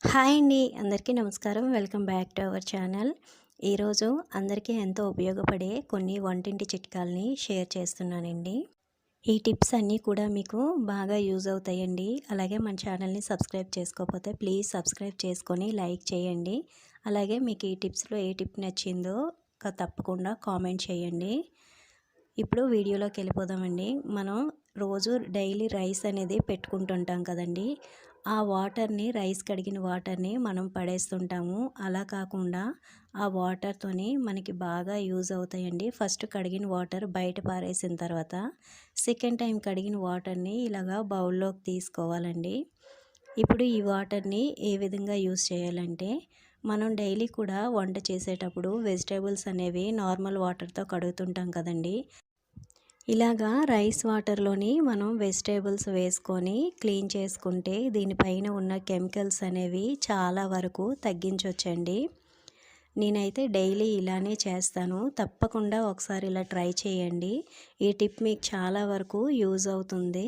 Hi అండి అందరికీ నమస్కారం. Welcome back to our channel. ఈరోజు అందరికీ ఎంతో ఉపయోగపడే కొన్ని వంటింటి చిట్కాలని షేర్ చేస్తున్నానండి. ఈ టిప్స్ అన్నీ కూడా మీకు బాగా యూజ్ అవుతాయండి. అలాగే మన ఛానల్ని సబ్స్క్రైబ్ చేసుకోకపోతే ప్లీజ్ సబ్స్క్రైబ్ చేసుకొని లైక్ చేయండి. అలాగే మీకు ఈ టిప్స్లో ఏ టిప్ నచ్చిందో తప్పకుండా కామెంట్ చేయండి. ఇప్పుడు వీడియోలోకి వెళ్ళిపోదామండి. మనం రోజు డైలీ రైస్ అనేది పెట్టుకుంటుంటాం కదండి. ఆ వాటర్ని రైస్ కడిగిన వాటర్ని మనం పడేస్తుంటాము. అలా కాకుండా ఆ వాటర్తోని మనకి బాగా యూజ్ అవుతాయండి. ఫస్ట్ కడిగిన వాటర్ బయట పారేసిన తర్వాత సెకండ్ టైం కడిగిన వాటర్ని ఇలాగా బౌల్లోకి తీసుకోవాలండి. ఇప్పుడు ఈ వాటర్ని ఏ విధంగా యూజ్ చేయాలంటే మనం డైలీ కూడా వంట చేసేటప్పుడు వెజిటేబుల్స్ అనేవి నార్మల్ వాటర్తో కడుగుతుంటాం కదండి. ఇలాగా రైస్ వాటర్లోని మనం వెజిటేబుల్స్ వేసుకొని క్లీన్ చేసుకుంటే దీనిపైన ఉన్న కెమికల్స్ అనేవి చాలా వరకు తగ్గించవచ్చండి నేనైతే డైలీ ఇలానే చేస్తాను. తప్పకుండా ఒకసారి ఇలా ట్రై చేయండి. ఈ టిప్ మీకు చాలా వరకు యూజ్ అవుతుంది.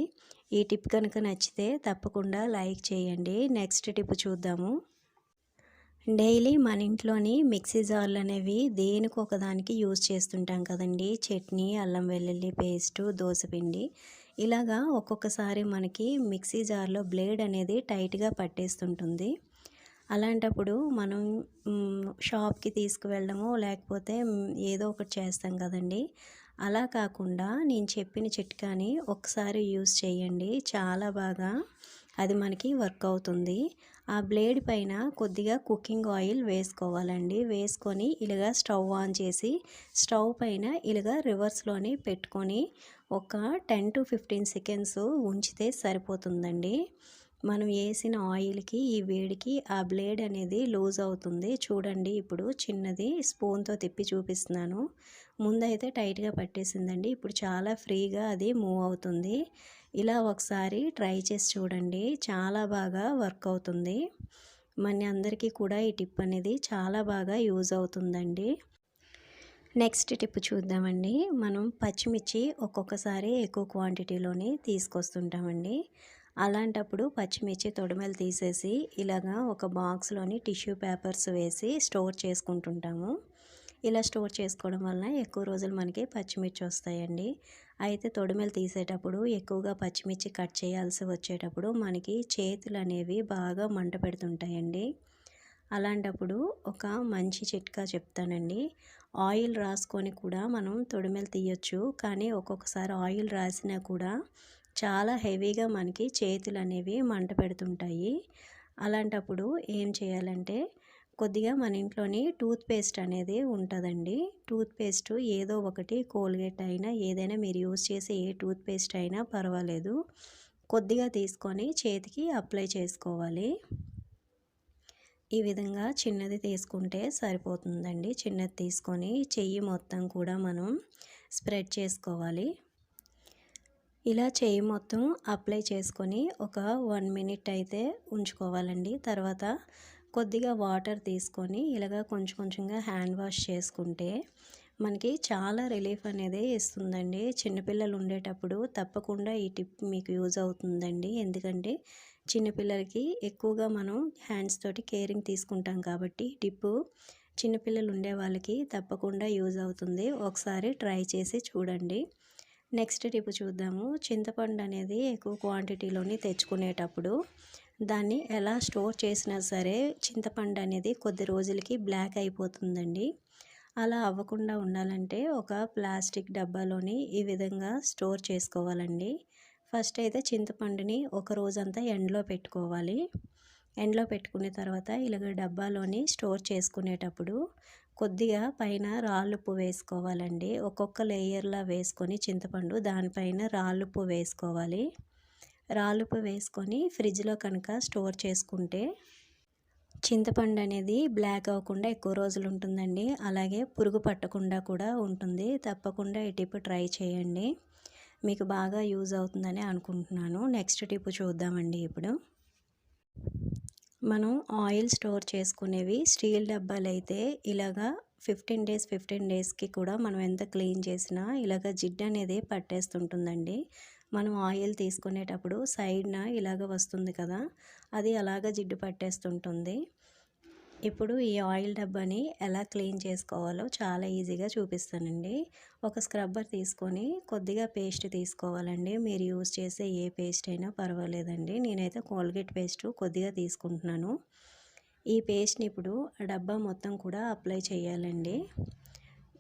ఈ టిప్ కనుక నచ్చితే తప్పకుండా లైక్ చేయండి. నెక్స్ట్ టిప్ చూద్దాము. డైలీ మన ఇంట్లోని మిక్సీ జార్లు అనేవి దేనికి ఒకదానికి యూజ్ చేస్తుంటాం కదండి. చట్నీ అల్లం వెల్లుల్లి పేస్టు దోసపిండి. ఇలాగా ఒక్కొక్కసారి మనకి మిక్సీ జార్లో బ్లేడ్ అనేది టైట్గా పట్టేస్తుంటుంది. అలాంటప్పుడు మనం షాప్కి తీసుకువెళ్ళడము లేకపోతే ఏదో ఒకటి చేస్తాం కదండి. అలా కాకుండా నేను చెప్పిన చిట్కాని ఒకసారి యూజ్ చేయండి. చాలా బాగా అది మనకి వర్క్ అవుతుంది. ఆ బ్లేడ్ పైన కొద్దిగా కుకింగ్ ఆయిల్ వేసుకోవాలండి. వేసుకొని ఇలాగా స్టవ్ ఆన్ చేసి స్టవ్ పైన ఇలాగా రివర్స్లోనే పెట్టుకొని ఒక టెన్ టు ఫిఫ్టీన్ సెకండ్స్ ఉంచితే సరిపోతుందండి. మనం వేసిన ఆయిల్కి ఈ వేడికి ఆ బ్లేడ్ అనేది లూజ్ అవుతుంది. చూడండి ఇప్పుడు చిన్నది స్పూన్తో తిప్పి చూపిస్తున్నాను. ముందైతే టైట్గా పట్టేసిందండి. ఇప్పుడు చాలా ఫ్రీగా అది మూవ్ అవుతుంది. ఇలా ఒకసారి ట్రై చేసి చూడండి. చాలా బాగా వర్క్ అవుతుంది. మన అందరికీ కూడా ఈ టిప్ అనేది చాలా బాగా యూజ్ అవుతుందండి. నెక్స్ట్ టిప్ చూద్దామండి. మనం పచ్చిమిర్చి ఒక్కొక్కసారి ఎక్కువ క్వాంటిటీలోనే తీసుకొస్తుంటామండి. అలాంటప్పుడు పచ్చిమిర్చి తొడమలు తీసేసి ఇలాగా ఒక బాక్స్లోని టిష్యూ పేపర్స్ వేసి స్టోర్ చేసుకుంటుంటాము. ఇలా స్టోర్ చేసుకోవడం వలన ఎక్కువ రోజులు మనకి పచ్చిమిర్చి వస్తాయండి. అయితే తొడిమెలు తీసేటప్పుడు ఎక్కువగా పచ్చిమిర్చి కట్ చేయాల్సి వచ్చేటప్పుడు మనకి చేతులు అనేవి బాగా మంట పెడుతుంటాయండి. అలాంటప్పుడు ఒక మంచి చిట్కా చెప్తానండి. ఆయిల్ రాసుకొని కూడా మనం తొడిమెలు తీయొచ్చు. కానీ ఒక్కొక్కసారి ఆయిల్ రాసినా కూడా చాలా హెవీగా మనకి చేతులు అనేవి మంట పెడుతుంటాయి. అలాంటప్పుడు ఏం చేయాలంటే కొద్దిగా మన ఇంట్లోని టూత్ పేస్ట్ అనేది ఉంటుందండి. టూత్ పేస్ట్ ఏదో ఒకటి కోల్గేట్ అయినా ఏదైనా మీరు యూజ్ చేసే ఏ టూత్ పేస్ట్ అయినా పర్వాలేదు. కొద్దిగా తీసుకొని చేతికి అప్లై చేసుకోవాలి. ఈ విధంగా చిన్నది తీసుకుంటే సరిపోతుందండి. చిన్నది తీసుకొని చెయ్యి మొత్తం కూడా మనం స్ప్రెడ్ చేసుకోవాలి. ఇలా చెయ్యి మొత్తం అప్లై చేసుకొని ఒక వన్ మినిట్ అయితే ఉంచుకోవాలండి. తర్వాత కొద్దిగా వాటర్ తీసుకొని ఇలాగ కొంచెం కొంచెంగా హ్యాండ్ వాష్ చేసుకుంటే మనకి చాలా రిలీఫ్ అనేది ఇస్తుందండి. చిన్నపిల్లలు ఉండేటప్పుడు తప్పకుండా ఈ టిప్ మీకు యూజ్ అవుతుందండి. ఎందుకంటే చిన్నపిల్లలకి ఎక్కువగా మనం హ్యాండ్స్ తోటి కేరింగ్ తీసుకుంటాం కాబట్టి టిప్పు టిప్ చిన్నపిల్లలు ఉండే వాళ్ళకి తప్పకుండా యూజ్ అవుతుంది. ఒకసారి ట్రై చేసి చూడండి. నెక్స్ట్ టిప్ చూద్దాము. చింతపండు అనేది ఎక్కువ క్వాంటిటీలోని తెచ్చుకునేటప్పుడు దాన్ని ఎలా స్టోర్ చేసినా సరే చింతపండు అనేది కొద్ది రోజులకి బ్లాక్ అయిపోతుందండి. అలా అవ్వకుండా ఉండాలంటే ఒక ప్లాస్టిక్ డబ్బాలోని ఈ విధంగా స్టోర్ చేసుకోవాలండి. ఫస్ట్ అయితే చింతపండుని ఒక రోజంతా ఎండలో పెట్టుకోవాలి. ఎండలో పెట్టుకున్న తర్వాత ఇలాగ డబ్బాలోని స్టోర్ చేసుకునేటప్పుడు కొద్దిగా పైన రాళ్ళుప్పు వేసుకోవాలండి. ఒక్కొక్క లేయర్లా వేసుకొని చింతపండు దానిపైన రాళ్ళుప్పు వేసుకోవాలి. రాలుపు వేసుకొని ఫ్రిడ్జ్లో కనుక స్టోర్ చేసుకుంటే చింతపండు అనేది బ్లాక్ అవ్వకుండా ఎక్కువ రోజులు ఉంటుందండి. అలాగే పురుగు పట్టకుండా కూడా ఉంటుంది. తప్పకుండా ఈ టిప్ ట్రై చేయండి. మీకు బాగా యూజ్ అవుతుందని అనుకుంటున్నాను. నెక్స్ట్ టిప్ చూద్దామండి ఇప్పుడు. మనం ఆయిల్ స్టోర్ చేసుకునేవి స్టీల్ డబ్బాలు అయితే ఇలాగా ఫిఫ్టీన్ డేస్ ఫిఫ్టీన్ డేస్కి కూడా మనం ఎంత క్లీన్ చేసినా ఇలాగ జిడ్డు అనేది పట్టేస్తుంటుందండి. మనం ఆయిల్ తీసుకునేటప్పుడు సైడ్న ఇలాగ వస్తుంది కదా అది అలాగ జిడ్డు పట్టేస్తుంటుంది. ఇప్పుడు ఈ ఆయిల్ డబ్బాని ఎలా క్లీన్ చేసుకోవాలో చాలా ఈజీగా చూపిస్తానండి. ఒక స్క్రబ్బర్ తీసుకొని కొద్దిగా పేస్ట్ తీసుకోవాలండి. మీరు యూజ్ చేసే ఏ పేస్ట్ అయినా పర్వాలేదండి. నేనైతే కోల్గేట్ పేస్ట్ కొద్దిగా తీసుకుంటున్నాను. ఈ పేస్ట్ని ఇప్పుడు డబ్బా మొత్తం కూడా అప్లై చేయాలండి.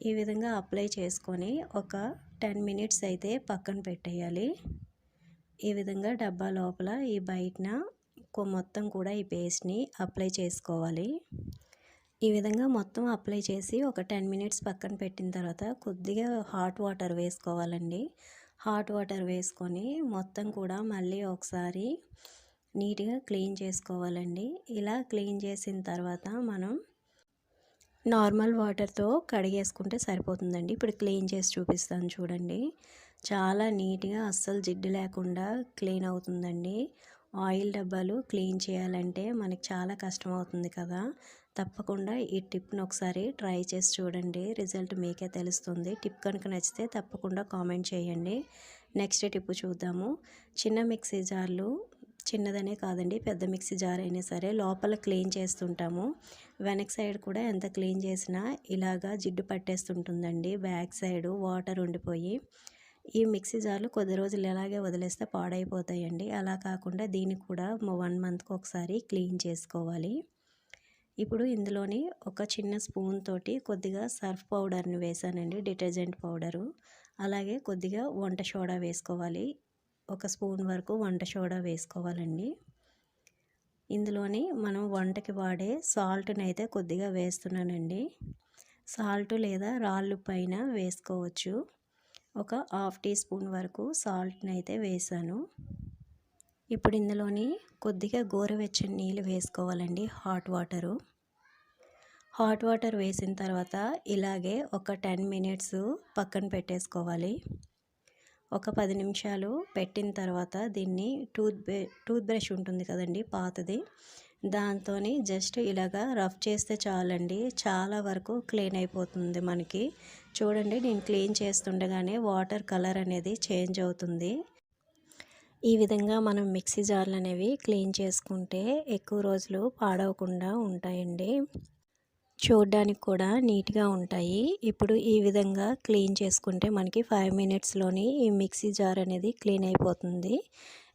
ఈ విధంగా అప్లై చేసుకొని ఒక టెన్ మినిట్స్ అయితే పక్కన పెట్టేయాలి. ఈ విధంగా డబ్బా లోపల ఈ బయటన మొత్తం కూడా ఈ పేస్ట్ని అప్లై చేసుకోవాలి. ఈ విధంగా మొత్తం అప్లై చేసి ఒక టెన్ మినిట్స్ పక్కన పెట్టిన తర్వాత కొద్దిగా హాట్ వాటర్ వేసుకోవాలండి. హాట్ వాటర్ వేసుకొని మొత్తం కూడా మళ్ళీ ఒకసారి నీట్గా క్లీన్ చేసుకోవాలండి. ఇలా క్లీన్ చేసిన తర్వాత మనం నార్మల్ వాటర్తో కడిగేసుకుంటే సరిపోతుందండి. ఇప్పుడు క్లీన్ చేసి చూపిస్తాను చూడండి. చాలా నీట్గా అస్సలు జిడ్డు లేకుండా క్లీన్ అవుతుందండి. ఆయిల్ డబ్బాలు క్లీన్ చేయాలంటే మనకి చాలా కష్టం అవుతుంది కదా. తప్పకుండా ఈ టిప్ని ఒకసారి ట్రై చేసి చూడండి. రిజల్ట్ మీకే తెలుస్తుంది. టిప్ కనుక నచ్చితే తప్పకుండా కామెంట్ చేయండి. నెక్స్ట్ టిప్ చూద్దాము. చిన్న మిక్సీ జార్లు చిన్నదనే కాదండి పెద్ద మిక్సీ జార్ అయినా సరే లోపల క్లీన్ చేస్తుంటాము. వెనక్ సైడ్ కూడా ఎంత క్లీన్ చేసినా ఇలాగా జిడ్డు పట్టేస్తుంటుందండి బ్యాక్ సైడ్ వాటర్ ఉండిపోయి. ఈ మిక్సీ జార్లు కొద్ది రోజులు ఇలాగే వదిలేస్తే పాడైపోతాయండి. అలా కాకుండా దీన్ని కూడా వన్ మంత్కి ఒకసారి క్లీన్ చేసుకోవాలి. ఇప్పుడు ఇందులోని ఒక చిన్న స్పూన్ తోటి కొద్దిగా సర్ఫ్ పౌడర్ని వేసానండి డిటర్జెంట్ పౌడరు. అలాగే కొద్దిగా వంట సోడా వేసుకోవాలి. ఒక స్పూన్ వరకు వంట సోడా వేసుకోవాలండి. ఇందులోని మనం వంటకి వాడే సాల్ట్ని అయితే కొద్దిగా వేస్తున్నానండి. సాల్ట్ లేదా రాళ్ళు పైన వేసుకోవచ్చు. ఒక హాఫ్ టీ స్పూన్ వరకు సాల్ట్ని అయితే వేసాను. ఇప్పుడు ఇందులోని కొద్దిగా గోరువెచ్చని నీళ్ళు వేసుకోవాలండి హాట్ వాటరు. హాట్ వాటర్ వేసిన తర్వాత ఇలాగే ఒక టెన్ మినిట్స్ పక్కన పెట్టేసుకోవాలి. ఒక పది నిమిషాలు పెట్టిన తర్వాత దీన్ని టూత్ టూత్ బ్రష్ ఉంటుంది కదండి పాతది. దాంతో జస్ట్ ఇలాగా రఫ్ చేస్తే చాలండి. చాలా వరకు క్లీన్ అయిపోతుంది మనకి. చూడండి నేను క్లీన్ చేస్తుండగానే వాటర్ కలర్ అనేది చేంజ్ అవుతుంది. ఈ విధంగా మనం మిక్సీ జార్లు అనేవి క్లీన్ చేసుకుంటే ఎక్కువ రోజులు పాడవకుండా ఉంటాయండి. చూడడానికి కూడా నీట్గా ఉంటాయి. ఇప్పుడు ఈ విధంగా క్లీన్ చేసుకుంటే మనకి ఫైవ్ మినిట్స్లోని ఈ మిక్సీ జార్ అనేది క్లీన్ అయిపోతుంది.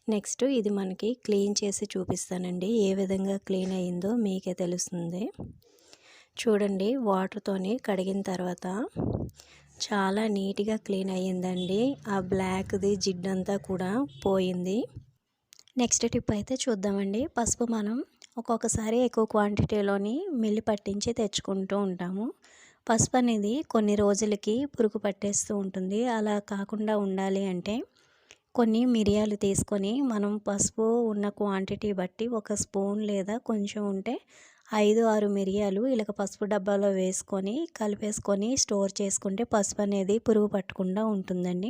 నెక్స్ట్ ఇది మనకి క్లీన్ చేసి చూపిస్తానండి. ఏ విధంగా క్లీన్ అయ్యిందో మీకే తెలుస్తుంది. చూడండి వాటర్తోని కడిగిన తర్వాత చాలా నీట్గా క్లీన్ అయ్యిందండి. ఆ బ్లాక్ది జిడ్డంతా కూడా పోయింది. నెక్స్ట్ టిప్ అయితే చూద్దామండి. పసుపు మనం ఒక్కొక్కసారి ఎక్కువ క్వాంటిటీలోని మిల్లి పట్టించి తెచ్చుకుంటూ ఉంటాము. పసుపు అనేది కొన్ని రోజులకి పురుగు పట్టేస్తూ ఉంటుంది. అలా కాకుండా ఉండాలి అంటే కొన్ని మిరియాలు తీసుకొని మనం పసుపు ఉన్న క్వాంటిటీ బట్టి ఒక స్పూన్ లేదా కొంచెం ఉంటే ఐదు ఆరు మిరియాలు ఇలాగ పసుపు డబ్బాలో వేసుకొని కలిపేసుకొని స్టోర్ చేసుకుంటే పసుపు అనేది పురుగు పట్టకుండా ఉంటుందండి.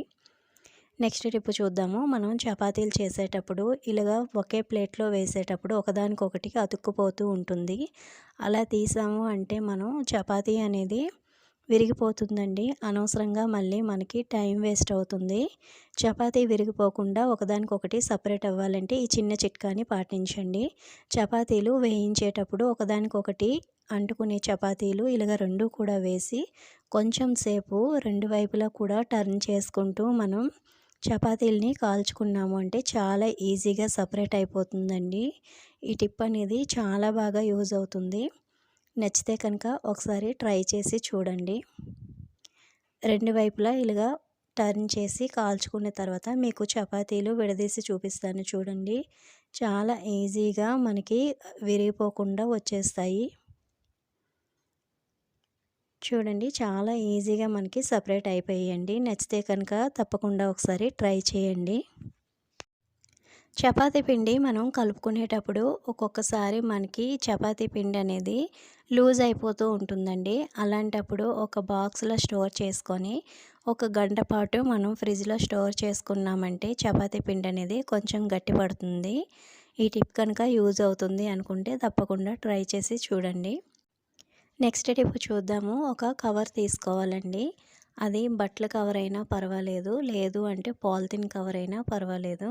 నెక్స్ట్ టిప్ చూద్దాము. మనం చపాతీలు చేసేటప్పుడు ఇలాగా ఒకే ప్లేట్లో వేసేటప్పుడు ఒకదానికొకటి అతుక్కుపోతూ ఉంటుంది. అలా తీసాము అంటే మనం చపాతీ అనేది విరిగిపోతుందండి. అనవసరంగా మళ్ళీ మనకి టైం వేస్ట్ అవుతుంది. చపాతీ విరిగిపోకుండా ఒకదానికొకటి సపరేట్ అవ్వాలంటే ఈ చిన్న చిట్కాని పాటించండి. చపాతీలు వేయించేటప్పుడు ఒకదానికొకటి అంటుకునే చపాతీలు ఇలాగ రెండు కూడా వేసి కొంచెం సేపు రెండు వైపులా కూడా టర్న్ చేసుకుంటూ మనం చపాతీలని కాల్చుకున్నాము. అంటే చాలా ఈజీగా సపరేట్ అయిపోతుందండి. ఈ టిప్ అనేది చాలా బాగా యూజ్ అవుతుంది. నచ్చితే కనుక ఒకసారి ట్రై చేసి చూడండి. రెండు వైపులా ఇలాగా టర్న్ చేసి కాల్చుకున్న తర్వాత మీకు చపాతీలు విడదీసి చూపిస్తాను చూడండి. చాలా ఈజీగా మనకి విరిగిపోకుండా వచ్చేస్తాయి. చూడండి చాలా ఈజీగా మనకి సపరేట్ అయిపోయాయండి. నచ్చితే కనుక తప్పకుండా ఒకసారి ట్రై చేయండి. చపాతీ పిండి మనం కలుపుకునేటప్పుడు ఒక్కొక్కసారి మనకి చపాతీ పిండి అనేది లూజ్ అయిపోతూ ఉంటుందండి. అలాంటప్పుడు ఒక బాక్స్లో స్టోర్ చేసుకొని ఒక గంట పాటు మనం ఫ్రిడ్జ్లో స్టోర్ చేసుకున్నామంటే చపాతీ పిండి అనేది కొంచెం గట్టి పడుతుంది. ఈ టిప్ కనుక యూజ్ అవుతుంది అనుకుంటే తప్పకుండా ట్రై చేసి చూడండి. నెక్స్ట్ టిప్ చూద్దాము. ఒక కవర్ తీసుకోవాలండి. అది బట్టల కవర్ అయినా పర్వాలేదు. లేదు అంటే పాలిథిన్ కవర్ అయినా పర్వాలేదు.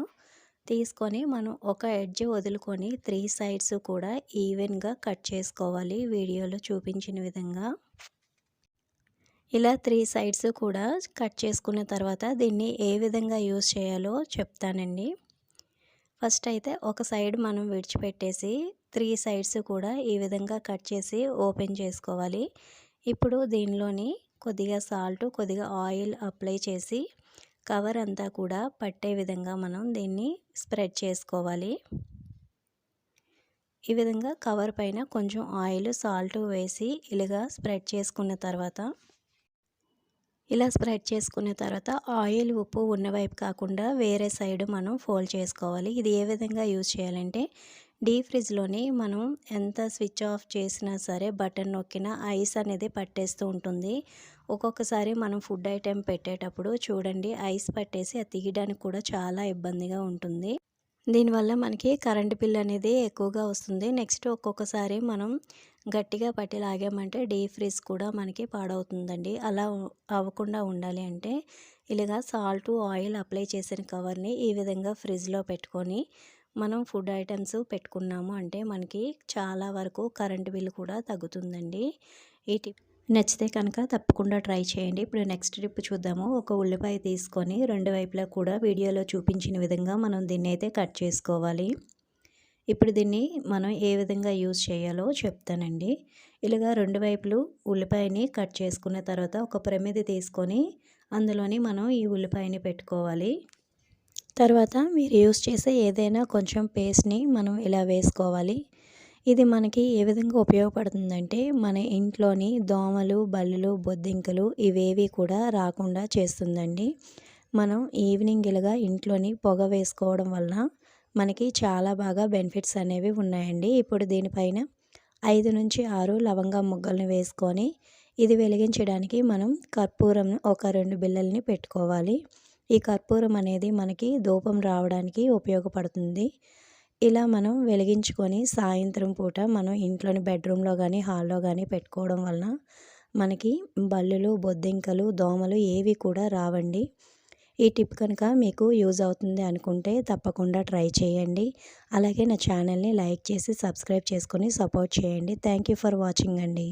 తీసుకొని మనం ఒక ఎడ్జ్ వదులుకొని త్రీ సైడ్స్ కూడా ఈవెన్గా కట్ చేసుకోవాలి. వీడియోలో చూపించిన విధంగా. ఇలా త్రీ సైడ్స్ కూడా కట్ చేసుకున్న తర్వాత దీన్ని ఏ విధంగా యూస్ చేయాలో చెప్తానండి. ఫస్ట్ అయితే ఒక సైడ్ మనం విడిచిపెట్టేసి త్రీ సైడ్స్ కూడా ఈ విధంగా కట్ చేసి ఓపెన్ చేసుకోవాలి. ఇప్పుడు దీనిలోని కొద్దిగా సాల్ట్ కొద్దిగా ఆయిల్ అప్లై చేసి కవర్ అంతా కూడా పట్టే విధంగా మనం దీన్ని స్ప్రెడ్ చేసుకోవాలి. ఈ విధంగా కవర్ పైన కొంచెం ఆయిల్ సాల్ట్ వేసి ఇలాగా స్ప్రెడ్ చేసుకున్న తర్వాత ఇలా స్ప్రెడ్ చేసుకున్న తర్వాత ఆయిల్ ఉప్పు ఉన్నవైపు కాకుండా వేరే సైడ్ మనం ఫోల్డ్ చేసుకోవాలి. ఇది ఏ విధంగా యూజ్ చేయాలంటే డీప్ ఫ్రిడ్జ్లోని మనం ఎంత స్విచ్ ఆఫ్ చేసినా సరే బటన్ నొక్కినా ఐస్ అనేది పట్టేస్తూ ఉంటుంది. ఒక్కొక్కసారి మనం ఫుడ్ ఐటెం పెట్టేటప్పుడు చూడండి ఐస్ పట్టేసి అది తీయడానికి కూడా చాలా ఇబ్బందిగా ఉంటుంది. దీనివల్ల మనకి కరెంటు బిల్ అనేది ఎక్కువగా వస్తుంది. నెక్స్ట్ ఒక్కొక్కసారి మనం గట్టిగా పట్టి లాగామంటే డీప్ ఫ్రీజ్ కూడా మనకి పాడవుతుందండి. అలా అవ్వకుండా ఉండాలి అంటే ఇలాగా సాల్ట్ ఆయిల్ అప్లై చేసిన కవర్ని ఈ విధంగా ఫ్రిడ్జ్లో పెట్టుకొని మనం ఫుడ్ ఐటమ్స్ పెట్టుకున్నాము అంటే మనకి చాలా వరకు కరెంటు బిల్ కూడా తగ్గుతుందండి. ఈ టిప్ నచ్చితే కనుక తప్పకుండా ట్రై చేయండి. ఇప్పుడు నెక్స్ట్ ట్రిప్ చూద్దాము. ఒక ఉల్లిపాయ తీసుకొని రెండు వైపులా కూడా వీడియోలో చూపించిన విధంగా మనం దీన్ని అయితే కట్ చేసుకోవాలి. ఇప్పుడు దీన్ని మనం ఏ విధంగా యూజ్ చేయాలో చెప్తానండి. ఇలాగా రెండు వైపులు ఉల్లిపాయని కట్ చేసుకున్న తర్వాత ఒక ప్రమిది తీసుకొని అందులోని మనం ఈ ఉల్లిపాయని పెట్టుకోవాలి. తర్వాత మీరు యూజ్ చేసే ఏదైనా కొంచెం పేస్ట్ని మనం ఇలా వేసుకోవాలి. ఇది మనకి ఏ విధంగా ఉపయోగపడుతుందంటే మన ఇంట్లోని దోమలు బల్లులు బొద్దింకలు ఇవేవి కూడా రాకుండా చేస్తుందండి. మనం ఈవినింగ్ ఇలాగా ఇంట్లోని పొగ వేసుకోవడం వలన మనకి చాలా బాగా బెనిఫిట్స్ అనేవి ఉన్నాయండి. ఇప్పుడు దీనిపైన ఐదు నుంచి ఆరు లవంగా ముగ్గల్ని వేసుకొని ఇది వెలిగించడానికి మనం కర్పూరం ఒక రెండు బిళ్ళల్ని పెట్టుకోవాలి. ఈ కర్పూరం అనేది మనకి ధూపం రావడానికి ఉపయోగపడుతుంది. ఇలా మనం వెలిగించుకొని సాయంత్రం పూట మనం ఇంట్లోని బెడ్రూమ్లో కానీ హాల్లో కానీ పెట్టుకోవడం వలన మనకి బల్లులు బొద్దింకలు దోమలు ఏవి కూడా రావండి. ఈ టిప్ కనుక మీకు యూజ్ అవుతుంది అనుకుంటే తప్పకుండా ట్రై చేయండి. అలాగే నా ఛానల్ని లైక్ చేసి సబ్స్క్రైబ్ చేసుకొని సపోర్ట్ చేయండి. థ్యాంక్ యూ ఫర్ వాచింగ్ అండి.